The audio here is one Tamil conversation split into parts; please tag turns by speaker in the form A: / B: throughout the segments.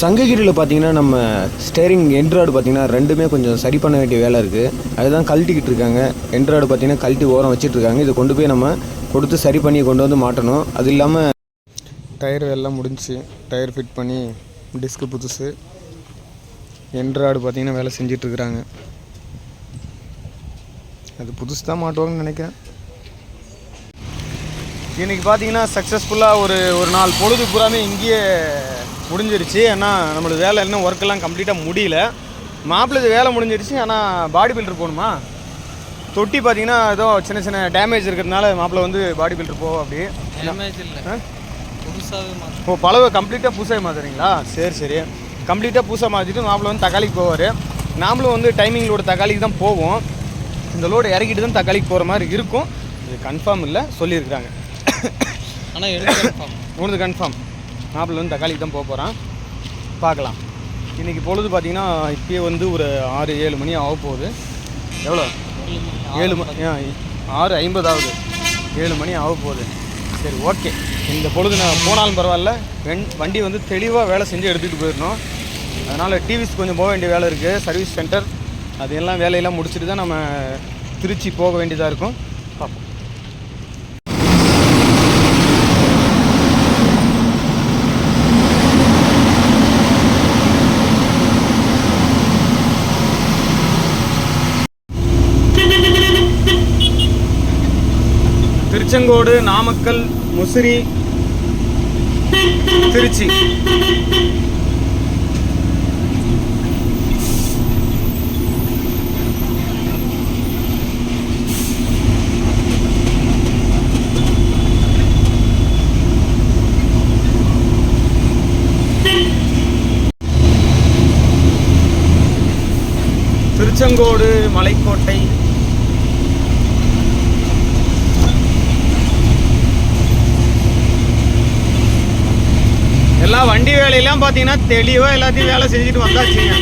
A: சங்ககிரியில் பார்த்தீங்கன்னா நம்ம ஸ்டேரிங் என்ட்ராய்டு பார்த்தீங்கன்னா ரெண்டுமே கொஞ்சம் சரி பண்ண வேண்டிய வேலை இருக்குது அதுதான் கழட்டிக்கிட்டு இருக்காங்க. என்ட்ராய்டு பார்த்தீங்கன்னா கழட்டி ஓரம் வச்சுட்ருக்காங்க இருக்காங்க. இதை கொண்டு போய் நம்ம கொடுத்து சரி பண்ணி கொண்டு வந்து மாட்டணும். அது இல்லாமல் டயர் எல்லாம் முடிஞ்சுச்சு. டயர் ஃபிட் பண்ணி டிஸ்க்கு புதுசு. என்ட்ராய்டு பார்த்தீங்கன்னா வேலை செஞ்சிட்ருக்குறாங்க அது புதுசு தான் மாட்டுவாங்கன்னு நினைக்கிறேன். இன்றைக்கி பார்த்தீங்கன்னா சக்ஸஸ்ஃபுல்லாக ஒரு ஒரு நாள் பொழுது பூராமே இங்கேயே முடிஞ்சிருச்சு. ஏன்னா நம்மளுக்கு வேலை இன்னும் ஒர்க்கெல்லாம் கம்ப்ளீட்டாக முடியல. மாப்பிள்ளை வேலை முடிஞ்சிருச்சு. ஆனால் பாடி பில்டர் போகணுமா? தொட்டி பார்த்தீங்கன்னா ஏதோ சின்ன சின்ன டேமேஜ் இருக்கிறதுனால மாப்பிள்ளை வந்து பாடி பில்டர் போவோம் அப்படி.
B: டேமேஜ் இல்லை.
A: ஓ பழவை கம்ப்ளீட்டாக பூசாக மாற்றுறீங்களா சரி சரி. கம்ப்ளீட்டாக பூசா மாற்றிட்டு மாப்பிள்ளை வந்து தக்காளிக்கு போவார். நாமளும் வந்து டைமிங் லோடு தக்காளிக்கு தான் போவோம். இந்த லோடு இறக்கிட்டு தான் தக்காளிக்கு போகிற மாதிரி இருக்கும். இது கன்ஃபார்ம் இல்லை சொல்லியிருக்கிறாங்க.
B: ஆனால்
A: உனது கன்ஃபார்ம் மாப்பிள்ளை வந்து தக்காளிக்கு தான் போக போகிறான் பார்க்கலாம். இன்றைக்கி பொழுது பார்த்தீங்கன்னா இப்போயே வந்து ஒரு ஆறு ஏழு மணி ஆக போகுது. எவ்வளோ? ஏழு மணி ஆ, ஆறு ஐம்பதாவது ஏழு மணி ஆக போகுது. சரி ஓகே. இந்த பொழுது நான் போனாலும் பரவாயில்ல. வெண் வண்டி வந்து தெளிவாக வேலை செஞ்சு எடுத்துகிட்டு போயிடணும். அதனால் டிவிஸ் கொஞ்சம் போக வேண்டிய வேலை இருக்குது சர்வீஸ் சென்டர் அது எல்லாம் வேலையெல்லாம் முடிச்சுட்டு தான் நம்ம திருச்சி போக வேண்டியதாக இருக்கும் பார்ப்போம் திருச்செங்கோடு நாமக்கல் முசிறி திருச்சி. திருச்செங்கோடு மலைக்கோட்டை எல்லாம் வண்டி வேலையெல்லாம் பார்த்தீங்கன்னா தெளிவாக எல்லாத்தையும் வேலை செஞ்சுட்டு வந்தாச்சுங்க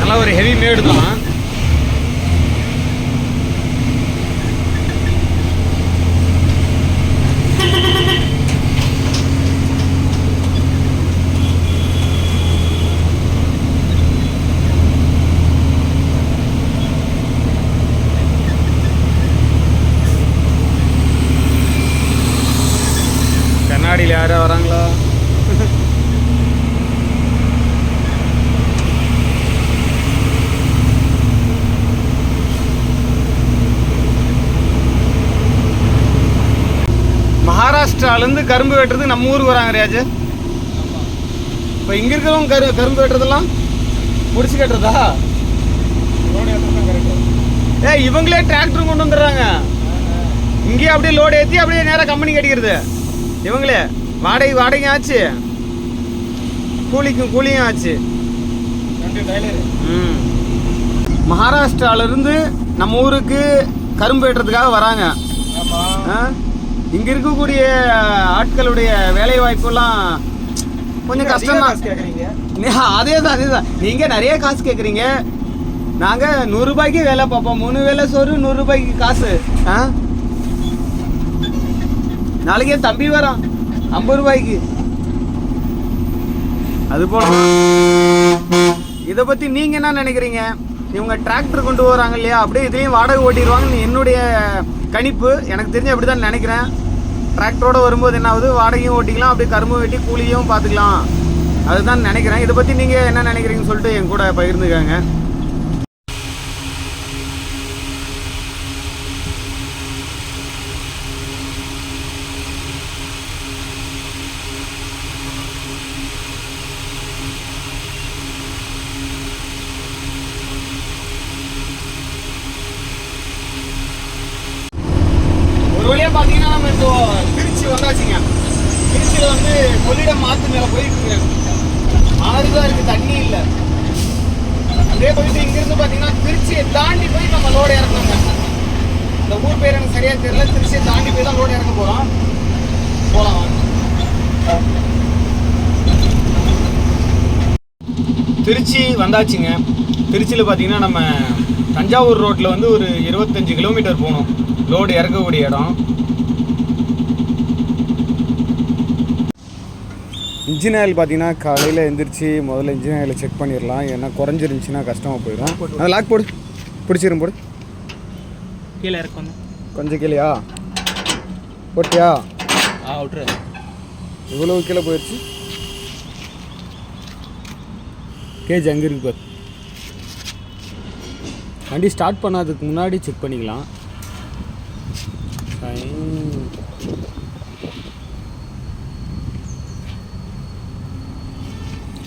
A: நல்லா ஒரு ஹெவி மேடு தான் கண்ணாடியில் யாரா வராங்களா மகாராஷ்டிராலேருந்து கரும்பு வெட்டுறதுக்கு நம்ம ஊருக்கு வராங்க ராஜு இப்போ இங்கே இருக்கிறவங்க கரு கரும்பு வெட்டுறதெல்லாம் முடிச்சு கட்டுறதா? ஏ இவங்களே டிராக்டர் கொண்டு வந்துடுறாங்க. இங்கேயே அப்படியே லோடு ஏற்றி அப்படியே நேராக கம்பெனி கட்டிக்கிறது. இவங்களே வாடகை வாடகையும் ஆச்சு. கூலிக்கும் கூலியும் ஆச்சு. ம். மகாராஷ்டிராவிலேருந்து நம்ம ஊருக்கு கரும்பு வெட்டுறதுக்காக வராங்க. ஆ? இங்க இருக்கக்கூடிய ஆட்களுடைய வேலை வாய்ப்பெல்லாம் கொஞ்சம் கஷ்டம் தான் அதே தான் அதே தான் நீங்க நிறைய காசு கேக்குறீங்க. நாங்க நூறு ரூபாய்க்கு வேலை பார்ப்போம். மூணு வேலை சோறு நூறு ரூபாய்க்கு காசு. ஆ? நாளைக்கு என் தம்பி வரான். ஐம்பது ரூபாய்க்கு. அது போல. இதை பத்தி நீங்க என்ன நினைக்கிறீங்க? இவங்க டிராக்டர் கொண்டு வராங்க இல்லையா? அப்படியே இதையும் வாடகை ஓட்டிடுவாங்கன்னு என்னுடைய கணிப்பு எனக்கு தெரிஞ்சு அப்படி தான் நினைக்கிறேன் டிராக்டரோட வரும்போது என்ன ஆகுது? வாடகையும் ஓட்டிக்கலாம் அப்படியே கரும்பு வெட்டி கூலியும் பார்த்துக்கலாம். அதுதான் நினைக்கிறேன். இதை பற்றி நீங்கள் என்ன நினைக்கிறீங்கன்னு சொல்லிட்டு என் கூட பகிர்ந்துக்காங்க. பார்த்தீங்கன்னா நம்ம இப்போ திருச்சி வந்தாச்சுங்க. திருச்சியில் வந்து கொள்ளிடம் மாத்து மேலே போயிட்டு ஆறு தான் இருக்குது தண்ணி இல்லை. அப்படியே போயிட்டு இங்கிருந்து பார்த்தீங்கன்னா திருச்சியை தாண்டி போய் நம்ம லோடு இறக்கணுங்க. இந்த ஊர் பேர் எனக்கு சரியாக தெரியல. திருச்சியை தாண்டி போய் தான் லோடு இறக்க போகிறோம் போகலாம் திருச்சி வந்தாச்சுங்க. திருச்சியில் பார்த்தீங்கன்னா நம்ம தஞ்சாவூர் ரோட்டில் வந்து ஒரு இருபத்தஞ்சு கிலோமீட்டர் போகணும். லோடு இறக்கக்கூடிய இடம். இன்ஜின் ஆயில் பார்த்தீங்கன்னா காலையில் எந்திரிச்சு முதல்ல இன்ஜின் ஆயிலை செக் பண்ணிடலாம். ஏன்னா குறைஞ்சிருந்துச்சுன்னா கஷ்டமாக போயிடும். அது லாக் போடு. பிடிச்சிரும் போடு.
B: கீழே இறக்கணும்.
A: கொஞ்சம் கீழேயா? போட்டியா?
B: ஆ விட்ரு
A: இவ்வளோ கீழே போயிடுச்சு கேஜ் அங்கே இருக்கு பாரு. வண்டி ஸ்டார்ட் பண்ணாததுக்கு முன்னாடி செக் பண்ணிக்கலாம்.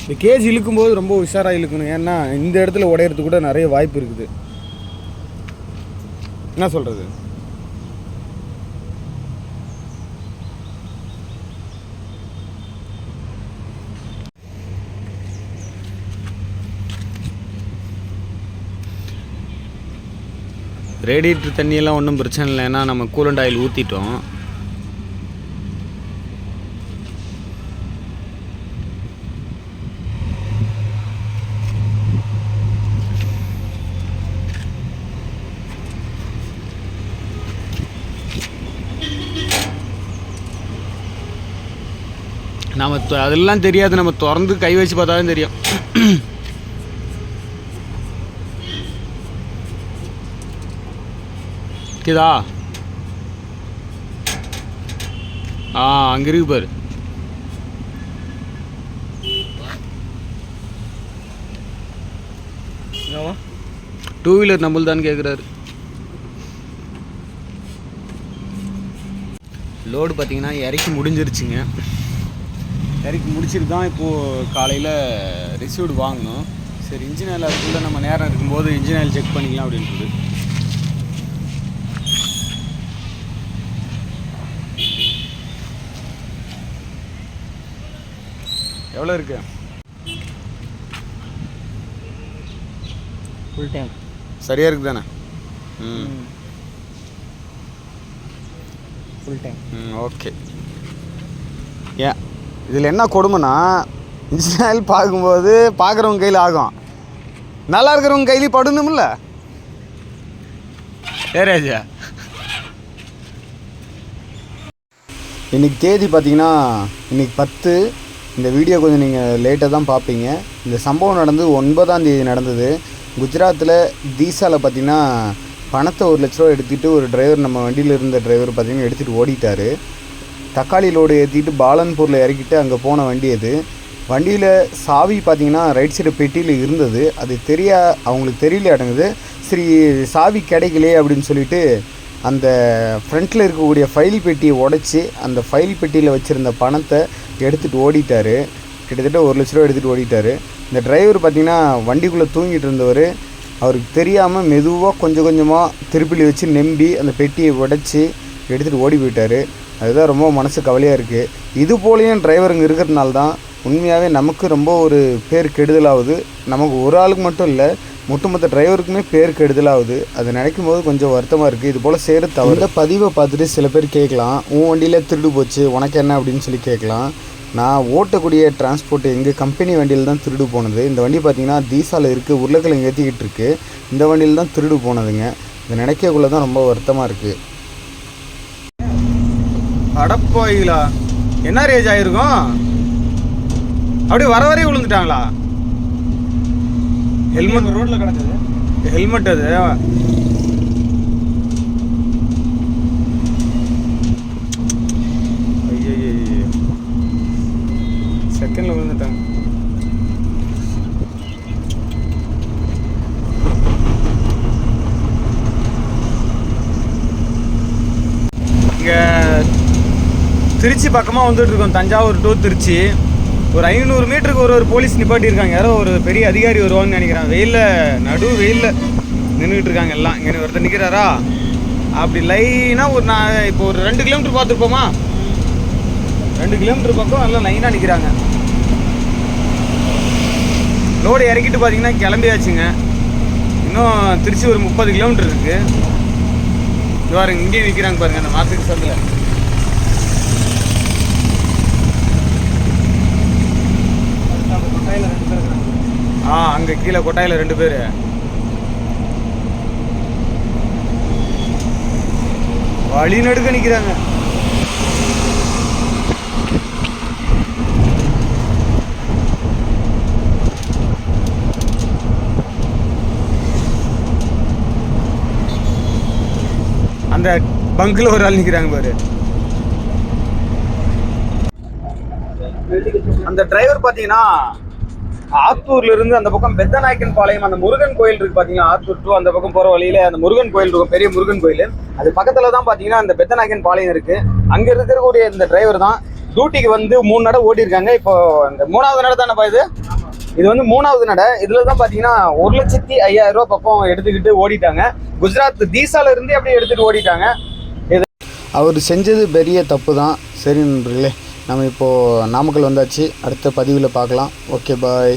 A: இந்த கேஜ் இழுக்கும்போது ரொம்ப உஷாராக இழுக்கணும். ஏன்னா இந்த இடத்துல உடையறதுக்கு கூட நிறைய வாய்ப்பு இருக்குது. என்ன சொல்கிறது ரேடியேட்டர் தண்ணியெல்லாம் ஒன்றும் பிரச்சனை இல்லை ஏன்னா நம்ம கூலண்ட் ஆயில் ஊற்றிட்டோம் நம்ம அதெல்லாம் தெரியாது. நம்ம திறந்து கை வச்சு பார்த்தா தான் தெரியும். கேதா ஆ அங்கே இருக்கு பாரு. டூ வீலர் நம்மள்தான்னு கேட்குறாரு லோடு பார்த்தீங்கன்னா இறக்கி முடிஞ்சிருச்சுங்க. இறக்கி முடிச்சிட்டு தான் இப்போது காலையில் ரிசீவ்டு வாங்கணும். சரி இன்ஜின் ஆயில் அதுக்குள்ளே நம்ம நேரம் இருக்கும்போது இன்ஜின் ஆயில் செக் பண்ணிக்கலாம் அப்படின்றது. எவ்வளோ இருக்கு?
B: ஃபுல் டைம்
A: சரியாக இருக்கு தானே? ம்.
B: ஃபுல் டைம்
A: ம் ஓகே. ஏன்? இதில் என்ன கொடுமைனா இன்ஜின் ஆயில் பார்க்கும்போது பார்க்குறவங்க கையில் ஆகும். நல்லா இருக்கிறவங்க கையிலையும் படணும்ல? ஏராஜா இன்றைக்கி தேதி பார்த்தீங்கன்னா இன்றைக்கி பத்து இந்த வீடியோ கொஞ்சம் நீங்கள் லேட்டாக தான் பார்ப்பீங்க இந்த சம்பவம் நடந்து ஒன்பதாம் தேதி நடந்தது. குஜராத்தில் தீசாவில் பார்த்தீங்கன்னா பணத்தை ஒரு லட்ச ரூபா எடுத்துகிட்டு ஒரு டிரைவர் நம்ம வண்டியில் இருந்த டிரைவர் பார்த்திங்கன்னா எடுத்துகிட்டு ஓடிட்டார். தக்காளி லோடு ஏற்றிட்டு பாலன்பூரில் இறக்கிட்டு அங்கே போன வண்டி அது. வண்டியில் சாவி பார்த்தீங்கன்னா ரைட் சைடு பெட்டியில் இருந்தது. அது தெரியா அவங்களுக்கு தெரியல அடங்குது. சரி சாவி கிடைக்கலையே அப்படின்னு சொல்லிட்டு அந்த ஃப்ரண்ட்டில் இருக்கக்கூடிய ஃபைல் பெட்டியை உடச்சி அந்த ஃபைல் பெட்டியில் வச்சுருந்த பணத்தை எடுத்துகிட்டு ஓடிட்டார். கிட்டத்தட்ட ஒரு லட்ச ரூபா எடுத்துகிட்டு ஓடிட்டார். இந்த டிரைவர் பார்த்திங்கன்னா வண்டிக்குள்ளே தூங்கிட்டு இருந்தவர். அவருக்கு தெரியாமல் மெதுவாக கொஞ்சம் கொஞ்சமாக திருப்பிலி வச்சு நம்பி அந்த பெட்டியை உடச்சி எடுத்துகிட்டு ஓடி போயிட்டார். அதுதான் ரொம்ப மனசு கவலையாக இருக்குது இது போலேயும் டிரைவருங்க இருக்கிறதுனால தான் உண்மையாகவே நமக்கு ரொம்ப ஒரு பேர் கெடுதலாகுது நமக்கு ஒரு ஆளுக்கு மட்டும் இல்லை ஒட்டுமொத்த டிரைவருக்குமே பேர் கெடுதலாகுது அதை நினைக்கும் போது கொஞ்சம் வருத்தமாக இருக்குது இது போல் செய்கிற தவிர பதிவை பார்த்துட்டு சில பேர் கேட்கலாம். உன் வண்டியில் திருடு போச்சு உனக்கு என்ன? அப்படின்னு சொல்லி கேட்கலாம். நான் ஓட்டக்கூடிய டிரான்ஸ்போர்ட் எங்கள் கம்பெனி வண்டியில் தான் திருடு போனது. இந்த வண்டி பார்த்தீங்கன்னா தீசாவில் இருக்குது உருளைக்கிழங்கு ஏற்றிக்கிட்டு இருக்கு. இந்த வண்டியில் தான் திருடு போனதுங்க. இதை நினைக்கக்குள்ள தான் ரொம்ப வருத்தமாக இருக்குது அடப்பாயிலா என்ன ரேஜ் ஆயிருக்கும்? அப்படியே வர வரையும் விழுந்துட்டாங்களா? ஹெல்மெட்
B: ரோட்டில் கிடந்தது
A: ஹெல்மெட் அது. செகண்டில் விழுந்துட்டாங்க. இங்கே திருச்சி பக்கமாக வந்துட்டு இருக்கோம் தஞ்சாவூர் டு திருச்சி. ஒரு ஐநூறு மீட்டருக்கு ஒரு ஒரு போலீஸ் நிப்பாட்டியிருக்காங்க. யாரோ ஒரு பெரிய அதிகாரி வருவாங்கன்னு நினைக்கிறேன். வெயிலில் நடு வெயிலில் நின்றுட்டு இருக்காங்க எல்லாம். இங்கே ஒருத்தர் நிற்கிறாரா அப்படி லைனாக ஒரு நான் இப்போ ஒரு ரெண்டு கிலோமீட்டர் பார்த்துருப்போமா? ரெண்டு கிலோமீட்டர் பக்கம் எல்லாம் லைனாக நிற்கிறாங்க லோடு இறக்கிட்டு பார்த்தீங்கன்னா கிளம்பியாச்சுங்க. இன்னும் திருச்சி ஒரு முப்பது கிலோமீட்டர் இருக்கு. இது பாருங்க இங்கேயும் நிற்கிறாங்க பாருங்க அந்த மரத்துக்கு சந்தில். ஆ அங்கே கீழே கொட்டாயில் ரெண்டு பேர். வழி நடுக்க நிற்கிறாங்க அந்த பங்கில் ஒரு ஆள் நிற்கிறாங்க பாரு. அந்த டிரைவர் பார்த்தீங்கன்னா ஆத்தூர்ல இருந்து அந்த பக்கம் பெத்தநாயக்கன் பாளையம் அந்த முருகன் கோயில் இருக்கு பாத்தீங்கன்னா ஆத்தூர் டு அந்த பக்கம் போற வழியில அந்த முருகன் கோயில் இருக்கும் பெரிய முருகன் கோயில். அது பக்கத்துல தான் பாத்தீங்கன்னா அந்த பெத்தநாயக்கன் பாளையம் இருக்கு. அங்க இருக்கக்கூடிய இந்த டிரைவர் தான் டியூட்டிக்கு வந்து மூணு நடை ஓடி இருக்காங்க. இப்போ இந்த மூணாவது நடை தானேப்பா இது? இது வந்து மூணாவது நடை. இதுல தான் பாத்தீங்கன்னா ஒரு லட்சத்தி ஐயாயிரம் ரூபாய் பக்கம் எடுத்துக்கிட்டு ஓடிட்டாங்க. குஜராத் தீசால இருந்து அப்படியே எடுத்துட்டு ஓடிட்டாங்க. அவர் செஞ்சது பெரிய தப்பு தான் சரி நண்பர்களே நம்ம இப்போது நாமக்கல் வந்தாச்சு. அடுத்த பதிவில் பார்க்கலாம். Okay bye.